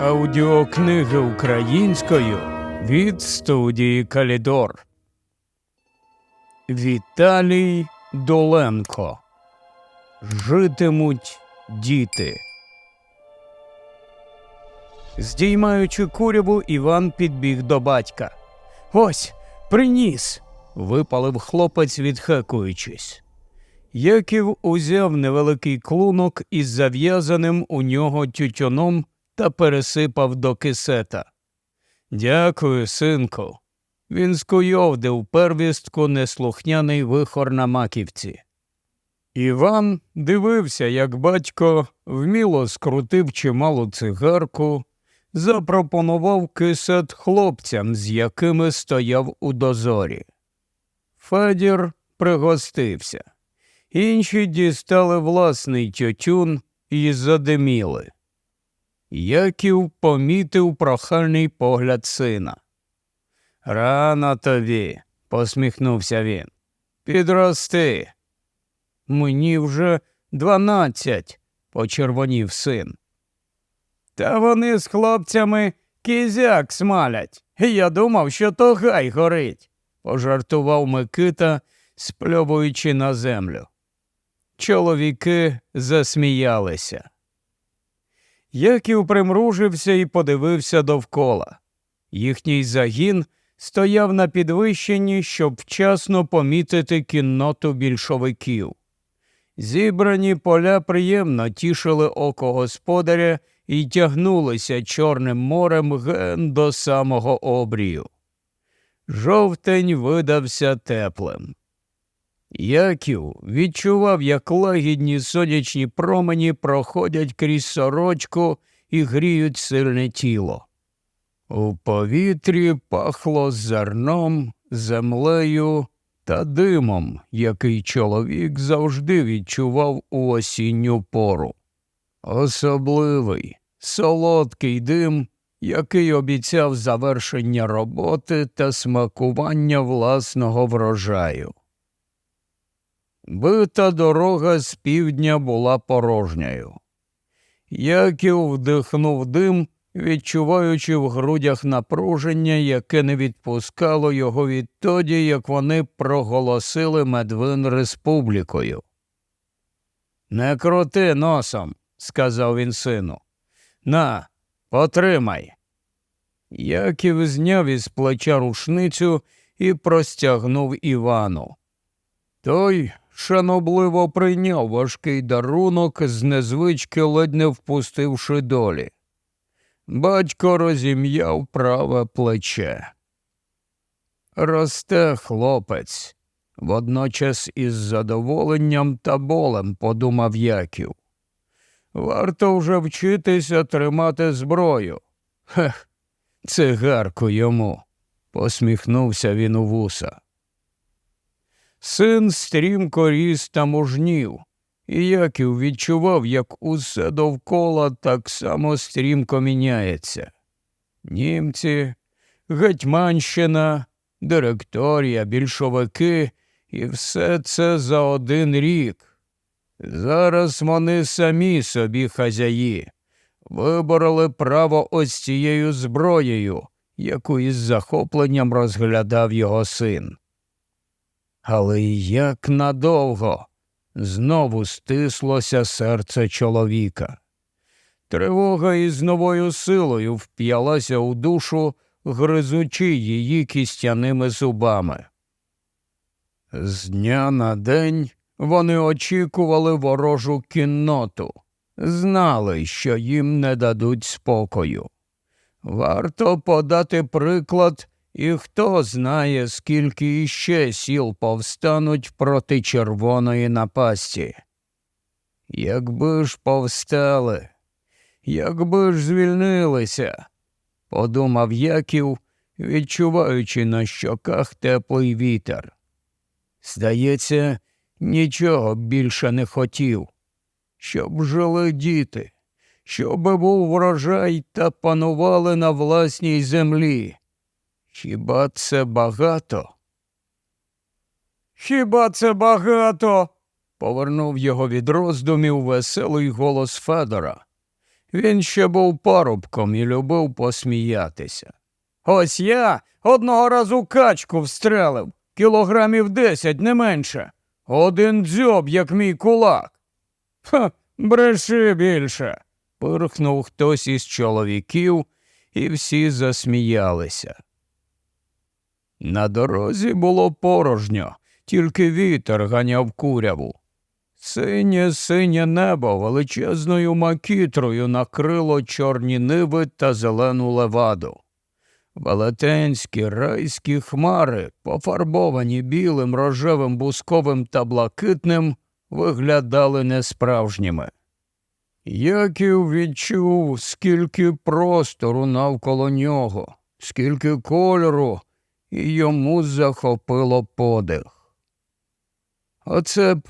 Аудіокниги українською від студії Калідор. Віталій Доленко. Житимуть діти. Здіймаючи куряву, Іван підбіг до батька. Ось, приніс. випалив хлопець, відхекуючись. Яків узяв невеликий клунок із зав'язаним у нього тютюном та пересипав до кисета. Дякую, синку. Він скуйовдив первістку неслухняний вихор на маківці. Іван дивився, як батько вміло скрутив чималу цигарку, запропонував кисет хлопцям, з якими стояв у дозорі. Федір пригостився. Інші дістали власний тютюн і задиміли. Яків помітив прохальний погляд сина. Рано тобі, посміхнувся він. Підрости. Мені вже дванадцять, почервонів син. Та вони з хлопцями кізяк смалять. Я думав, що то гай горить, пожартував Микита, спльовуючи на землю. Чоловіки засміялися. Яків примружився і подивився довкола. Їхній загін стояв на підвищенні, щоб вчасно помітити кінноту більшовиків. Зібрані поля приємно тішили око господаря і тягнулися Чорним морем ген до самого обрію. Жовтень видався теплим. Яків відчував, як лагідні сонячні промені проходять крізь сорочку і гріють сильне тіло. У повітрі пахло зерном, землею та димом, який чоловік завжди відчував у осінню пору. Особливий, солодкий дим, який обіцяв завершення роботи та смакування власного врожаю. Бита дорога з півдня була порожньою. Яків вдихнув дим, відчуваючи в грудях напруження, яке не відпускало його відтоді, як вони проголосили Медвин республікою. Не крути носом, сказав він сину. На, потримай. Яків зняв із плеча рушницю і простягнув Івану. Той шанобливо прийняв важкий дарунок, з незвички ледь не впустивши долі. Батько розім'яв праве плече. Росте хлопець, водночас із задоволенням та болем подумав Яків. Варто вже вчитися тримати зброю. Хех, цигарку йому, посміхнувся він у вуса. Син стрімко ріс та мужнів, і Яків відчував, як усе довкола так само стрімко міняється. Німці, Гетьманщина, директорія, більшовики і все це за один рік. Зараз вони самі собі хазяї, вибороли право ось цією зброєю, яку із захопленням розглядав його син. Але як надовго знову стислося серце чоловіка. Тривога із новою силою вп'ялася у душу, гризучи її кістяними зубами. З дня на день вони очікували ворожу кінноту, знали, що їм не дадуть спокою. Варто подати приклад і хто знає, скільки іще сіл повстануть проти червоної напасті. Якби ж повстали, якби ж звільнилися, подумав Яків, відчуваючи на щоках теплий вітер. Здається, нічого більше не хотів, щоб жили діти, щоб був врожай та панували на власній землі. Хіба це багато? Хіба це багато? повернув його від роздумів веселий голос Федора. Він ще був парубком і любив посміятися. Ось я одного разу качку встрелив, кілограмів десять, не менше. Один дзьоб, як мій кулак. Ха, бреши більше. пирхнув хтось із чоловіків, і всі засміялися. На дорозі було порожньо, тільки вітер ганяв куряву. Синє синє небо величезною макітрою накрило чорні ниви та зелену леваду. Велетенські райські хмари, пофарбовані білим, рожевим, бусковим та блакитним, виглядали несправжніми. Яків відчув, скільки простору навколо нього, скільки кольору, і йому захопило подих. Оце б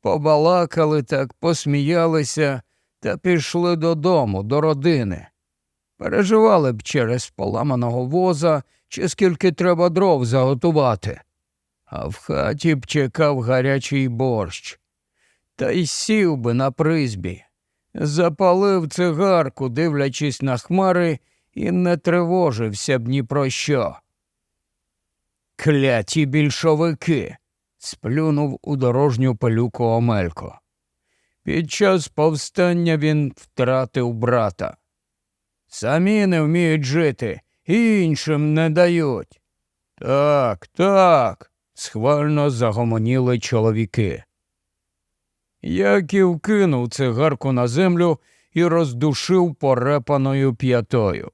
побалакали так, посміялися та пішли додому, до родини. Переживали б через поламаного воза, чи скільки треба дров заготувати. А в хаті б чекав гарячий борщ. Та й сів би на призбі, запалив цигарку, дивлячись на хмари, і не тривожився б ні про що. Кляті більшовики. сплюнув у дорожню пилюку Омелько. Під час повстання він втратив брата. Самі не вміють жити, і іншим не дають. Так, так, схвально загомоніли чоловіки. Яків кинув цигарку на землю і роздушив порепаною п'ятою.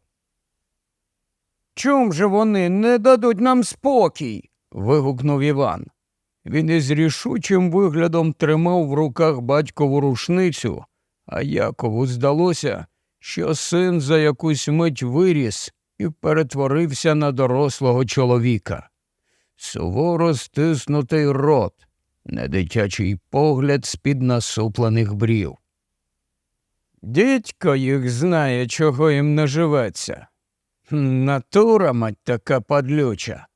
Чом же вони не дадуть нам спокій? вигукнув Іван. Він із рішучим виглядом тримав в руках батькову рушницю, а Якову здалося, що син за якусь мить виріс і перетворився на дорослого чоловіка. Суворо стиснутий рот, недитячий погляд з-під насуплених брів. Дідько їх знає, чого їм не живеться. Натура мать така падлюча.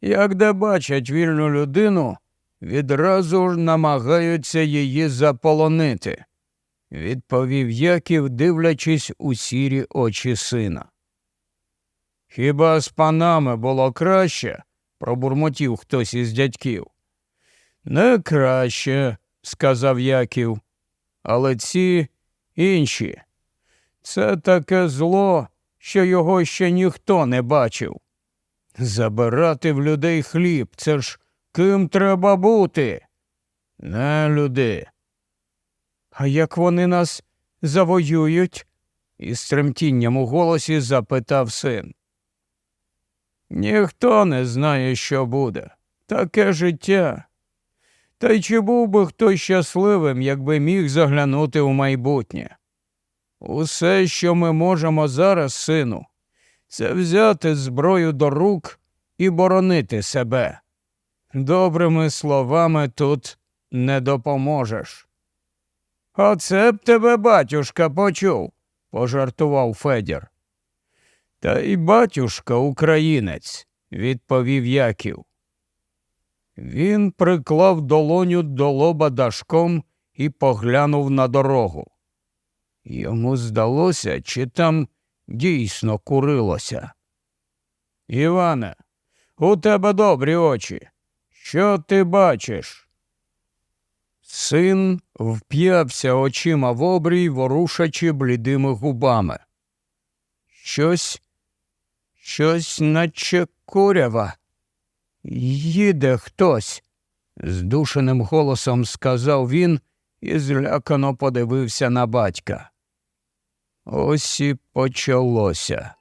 Як де бачать вільну людину, відразу ж намагаються її заполонити, відповів Яків, дивлячись у сірі очі сина. Хіба з панами було краще? пробурмотів хтось із дядьків. Не краще, сказав Яків, але ці інші. Це таке зло, що його ще ніхто не бачив. Забирати в людей хліб це ж ким треба бути? Не люди. А як вони нас завоюють? із тремтінням у голосі запитав син. Ніхто не знає, що буде. Таке життя. Та й чи був би хто щасливим, якби міг заглянути у майбутнє? Усе, що ми можемо зараз, сину, це взяти зброю до рук і боронити себе. Добрими словами тут не допоможеш. Оце б тебе батюшка почув, пожартував Федір. Та й батюшка українець, відповів Яків. Він приклав долоню до лоба дашком і поглянув на дорогу. Йому здалося, чи там дійсно курилося. Іване, у тебе добрі очі. Що ти бачиш? Син вп'явся очима в обрій, ворушачи блідими губами. Щось, щось, наче курява. Їде хтось, здушеним голосом сказав він і злякано подивився на батька. Ось і почалося.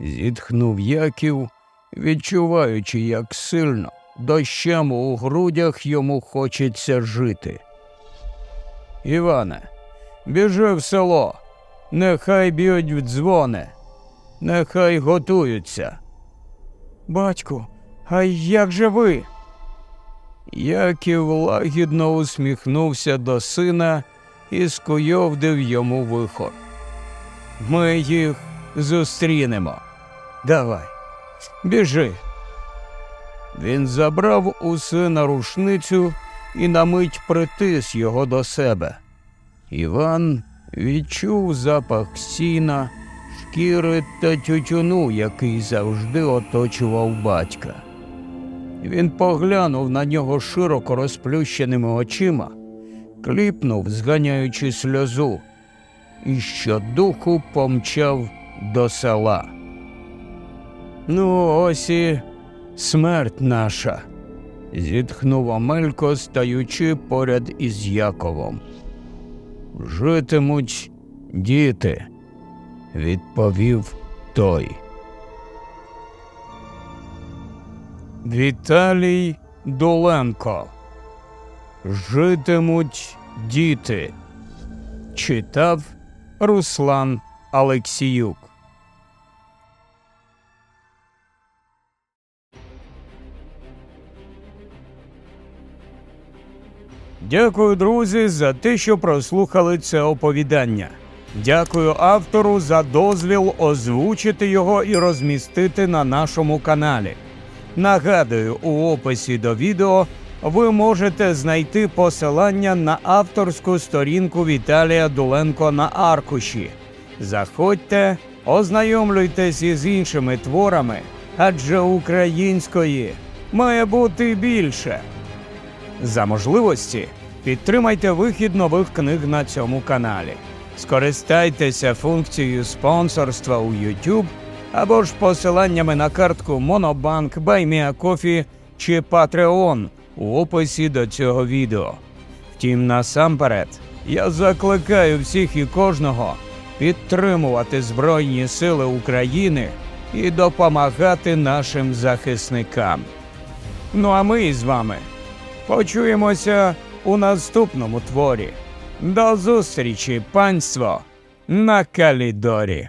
Зітхнув Яків, відчуваючи, як сильно дощем у грудях йому хочеться жити. Іване, біжи в село, нехай б'ють в дзвони, нехай готуються. Батьку, а як же ви? Яків лагідно усміхнувся до сина і скуйовдив йому вихор. Ми їх зустрінемо. Давай, біжи. Він забрав у сина рушницю і на мить притис його до себе. Іван Відчув запах сіна, шкіри та тютюну, який завжди оточував батька. Він поглянув на нього широко розплющеними очима, кліпнув, зганяючи сльозу, і щодуху помчав до села. Ну, ось і смерть наша, зітхнув Омелько, стаючи поряд із Яковом. Житимуть діти, відповів той. Віталій Доленко. Житимуть діти. Читав Руслан Алексіюк. Дякую, друзі, за те, що прослухали це оповідання. Дякую автору за дозвіл озвучити його і розмістити на нашому каналі. Нагадую, у описі до відео ви можете знайти посилання на авторську сторінку Віталія Дуленко на аркуші. Заходьте, ознайомлюйтесь із іншими творами, адже української має бути більше. За можливості підтримайте вихід нових книг на цьому каналі. Скористайтеся функцією спонсорства у YouTube або ж посиланнями на картку Monobank, BuyMeACoffee чи Patreon у описі до цього відео. Втім, насамперед, я закликаю всіх і кожного підтримувати Збройні Сили України і допомагати нашим захисникам. Ну а ми з вами Почуємося у наступному творі. До зустрічі, панство, на Калідорі.